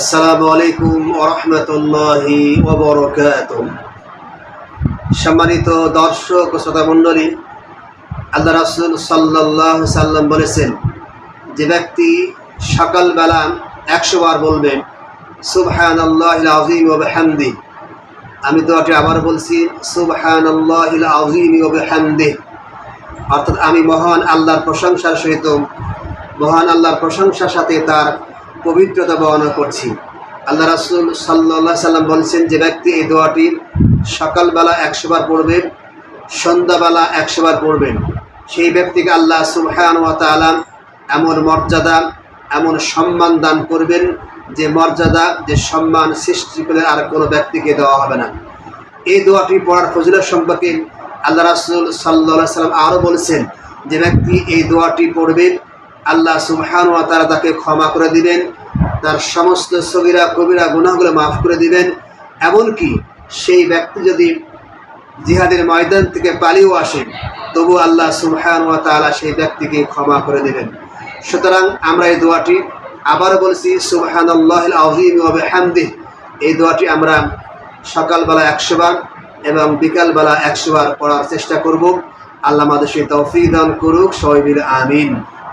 আসসালামু আলাইকুম ওরহমতুল্লাহি সম্মানিত দর্শক ও শ্রোতা মণ্ডলী আল্লাহ রাসুল সাল্লাহ সাল্লাম বলেছেন, যে ব্যক্তি সকালবেলা একশো বার বলবেন সুবহান আল্লাহ আজিম ও আমি দোয়াটি আবার বলছি সুবহান আল্লাহ অর্থাৎ আমি মহান আল্লাহর প্রশংসার সহিত, মহান আল্লাহর প্রশংসার সাথে তার পবিত্রতা বর্ণনা করছি। আল্লাহ রাসুল সাল্লাহ সাল্লাম বলছেন যে ব্যক্তি এই দোয়াটি সকালবেলা একশোবার পড়বেন, সন্ধ্যাবেলা একশোবার পড়বেন। সেই ব্যক্তিকে আল্লাহ সুবহান ওয়া তাআলা এমন মর্যাদা, এমন সম্মান দান করবেন যে মর্যাদা, যে সম্মান সৃষ্টি করে আর কোনো ব্যক্তিকে দেওয়া হবে না। এই দোয়াটি পড়ার ফজিলত সম্পর্কে আল্লাহ রাসুল সাল্লাহ সাল্লাম আরও বলছেন যে ব্যক্তি এই দোয়াটি পড়বেন আল্লাহ সুবহান ওয়া তাআলা তাকে ক্ষমা করে দিবেন, তার সমস্ত সগিরা, কবিরা, গুনাহগুলো মাফ করে দিবেন। এমনকি সেই ব্যক্তি যদি জিহাদের ময়দান থেকে পালিয়েও আসেন তবু আল্লাহ সুবহান ওয়া তাআলা সেই ব্যক্তিকে ক্ষমা করে দেবেন। সুতরাং আমরা এই দোয়াটি আবার বলছি সুবহান আল্লাহ আজিম বিহামদিহ। এই দোয়াটি আমরা সকালবেলা একশো বার এবং বিকালবেলা একশো বার পড়ার চেষ্টা করব। আল্লাহ আমাদের সেই তৌফিক দান করুক, সবাই মিলে আমিন।